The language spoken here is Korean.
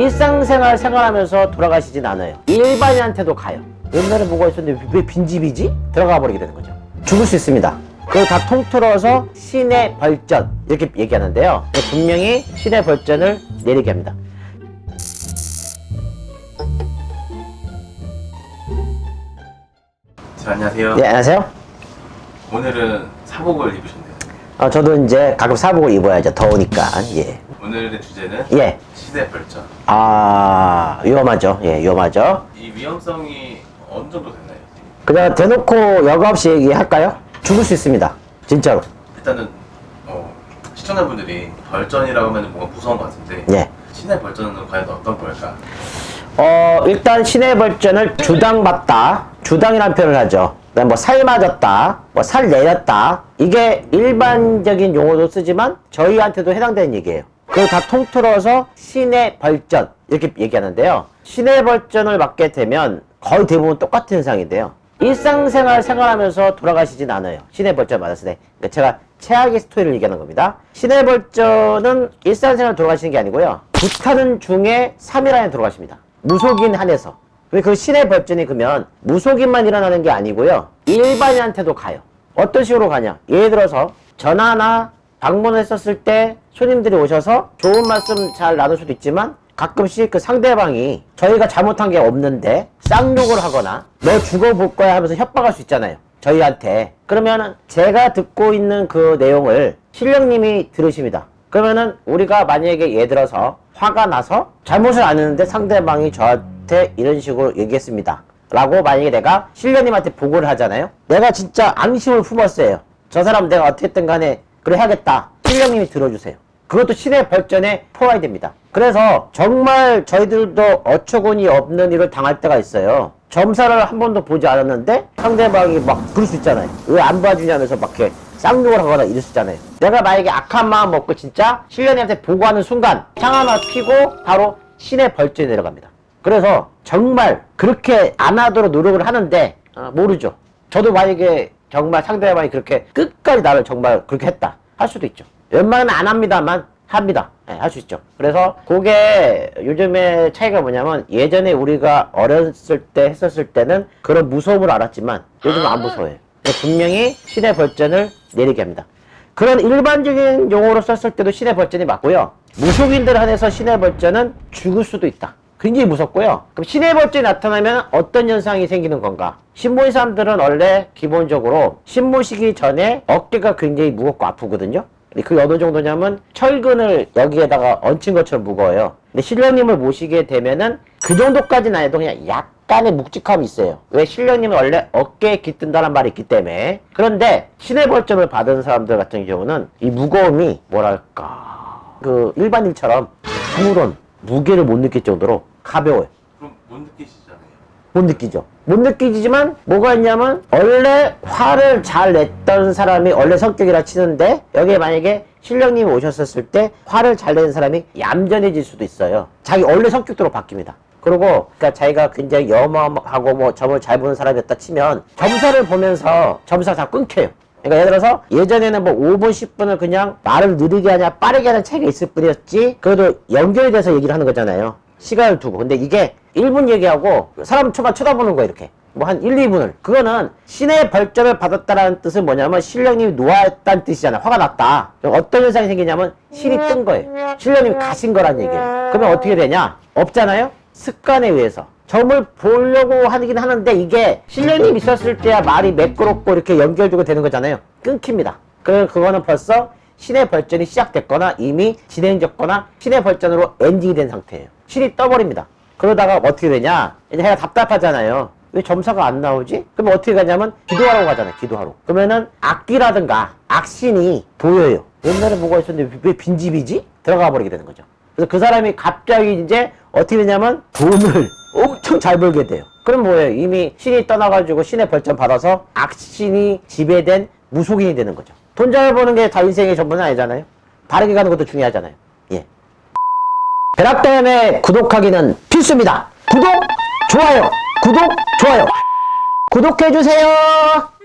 일상생활 생활하면서 돌아가시진 않아요. 일반인한테도 가요. 옛날에 뭐가 있었는데 왜 빈집이지? 들어가 버리게 되는 거죠. 죽을 수 있습니다. 그걸 다 통틀어서 신의 벌전 이렇게 얘기하는데요. 분명히 신의 벌전을 내리게 합니다. 자, 안녕하세요. 네, 안녕하세요. 오늘은 사복을 입으셨네요. 어, 저도 이제 가끔 사복을 입어야죠. 더우니까. 예. 오늘의 주제는 예. 시대 발전. 아, 위험하죠. 예, 위험하죠. 이 위험성이 어느 정도 됐나요? 그냥 대놓고 여과 없이 얘기할까요? 죽을 수 있습니다. 진짜로. 일단은 어, 시청자분들이 벌전이라고 하면 뭔가 무서운 것 같은데 예. 시대 벌전은 과연 어떤 걸까? 어, 일단 신의 벌전을 주당받다. 주당이라는 표현을 하죠. 그다음 뭐살 맞았다, 뭐 살 내렸다. 이게 일반적인 용어도 쓰지만 저희한테도 해당되는 얘기예요. 그걸 다 통틀어서 신의 벌전 이렇게 얘기하는데요. 신의 벌전을 맞게 되면 거의 대부분 똑같은 현상인데요. 일상생활 생활하면서 돌아가시진 않아요. 신의 벌전 맞았을 때. 그러니까 제가 최악의 스토리를 얘기하는 겁니다. 신의 벌전은 일상생활 돌아가시는 게 아니고요. 불타는 중에 3일 안에 돌아가십니다. 무속인 한해서. 왜그 신의 벌전이 그러면 무속인만 일어나는 게 아니고요. 일반인한테도 가요. 어떤 식으로 가냐? 예를 들어서 전화나 방문을 했었을 때 손님들이 오셔서 좋은 말씀 잘 나눌 수도 있지만 가끔씩 그 상대방이 저희가 잘못한 게 없는데 쌍욕을 하거나 너 죽어볼 거야 하면서 협박할 수 있잖아요. 저희한테. 그러면은 제가 듣고 있는 그 내용을 신령님이 들으십니다. 그러면은 우리가 만약에 예를 들어서 화가 나서 잘못을 안 했는데 상대방이 저한테 이런 식으로 얘기했습니다. 라고 만약에 내가 신령님한테 보고를 하잖아요. 내가 진짜 앙심을 품었어요. 저 사람 내가 어떻게든 간에 그래 해야겠다. 신령님이 들어주세요. 그것도 신의 벌전에 포함이 됩니다. 그래서 정말 저희들도 어처구니 없는 일을 당할 때가 있어요. 점사를 한 번도 보지 않았는데 상대방이 막 그럴 수 있잖아요. 왜 안 봐주냐면서 막 이렇게 쌍욕을 하거나 이럴 수 있잖아요. 내가 만약에 악한 마음 먹고 진짜 신령님한테 보고하는 순간 창 하나 피고 바로 신의 벌전이 내려갑니다. 그래서 정말 그렇게 안 하도록 노력을 하는데 어, 모르죠. 저도 만약에 정말 상대방이 그렇게 끝까지 나를 정말 그렇게 했다 할 수도 있죠. 웬만하면 안 합니다만 합니다. 할수 있죠. 그래서 그게 요즘의 차이가 뭐냐면 예전에 우리가 어렸을 때 했었을 때는 그런 무서움을 알았지만 요즘은 안 무서워요. 분명히 신의 벌전을 내리게 합니다. 그런 일반적인 용어로 썼을 때도 신의 벌전이 맞고요. 무속인들 한해서 신의 벌전은 죽을 수도 있다. 굉장히 무섭고요. 그럼 신의 벌전이 나타나면 어떤 현상이 생기는 건가? 신모인 사람들은 원래 기본적으로 신모시기 전에 어깨가 굉장히 무겁고 아프거든요. 그게 어느 정도냐면 철근을 여기에다가 얹힌 것처럼 무거워요. 근데 신령님을 모시게 되면은 그 정도까지는 아니도 그냥 약간의 묵직함이 있어요. 왜 신령님은 원래 어깨에 깃든다는 말이 있기 때문에. 그런데 신의 벌점을 받은 사람들 같은 경우는 이 무거움이 뭐랄까 그 일반인처럼 아무런 무게를 못 느낄 정도로 가벼워요. 그럼 못 느끼시잖아요. 못 느끼죠. 못 느끼지만 뭐가 있냐면 원래 화를 잘 냈던 사람이 원래 성격이라 치는데 여기에 만약에 신령님이 오셨었을 때 화를 잘 내는 사람이 얌전해질 수도 있어요. 자기 원래 성격대로 바뀝니다. 그리고 그러니까 자기가 굉장히 염험하고 뭐 점을 잘 보는 사람이었다 치면 점사를 보면서 점사가 다 끊겨요. 그러니까 예를 들어서 예전에는 뭐 5분, 10분을 그냥 말을 느리게 하냐 빠르게 하는 차이가 있을 뿐이었지 그래도 연결이 돼서 얘기를 하는 거잖아요. 시간을 두고. 근데 이게 1분 얘기하고 사람 초반 쳐다보는 거야 이렇게. 뭐 한 1, 2분을. 그거는 신의 벌점을 받았다라는 뜻은 뭐냐면 신령님이 노하였다는 뜻이잖아요. 화가 났다. 어떤 현상이 생기냐면 신이 뜬 거예요. 신령님이 가신 거란 얘기예요. 그러면 어떻게 되냐? 없잖아요? 습관에 의해서. 점을 보려고 하긴 하는데 이게 신령님 있었을 때야 말이 매끄럽고 이렇게 연결되고 되는 거잖아요. 끊깁니다. 그, 그거는 벌써 신의 벌전이 시작됐거나 이미 진행됐거나 신의 벌전으로 엔딩이 된 상태예요. 신이 떠버립니다. 그러다가 어떻게 되냐? 이제 해가 답답하잖아요. 왜 점사가 안 나오지? 그러면 어떻게 가냐면 기도하러 가잖아요. 기도하러. 그러면은 악기라든가 악신이 보여요. 옛날에 뭐가 있었는데 왜 빈집이지? 들어가 버리게 되는 거죠. 그래서 그 사람이 갑자기 이제 어떻게 되냐면 돈을 엄청 잘 벌게 돼요. 그럼 뭐예요? 이미 신이 떠나가지고 신의 벌점 받아서 악신이 지배된 무속인이 되는 거죠. 돈 잘 버는 게 다 인생의 전부는 아니잖아요. 바르게 가는 것도 중요하잖아요. 예. 베락댐의 구독하기는 필수입니다. 구독, 좋아요, 구독, 좋아요. 구독해주세요.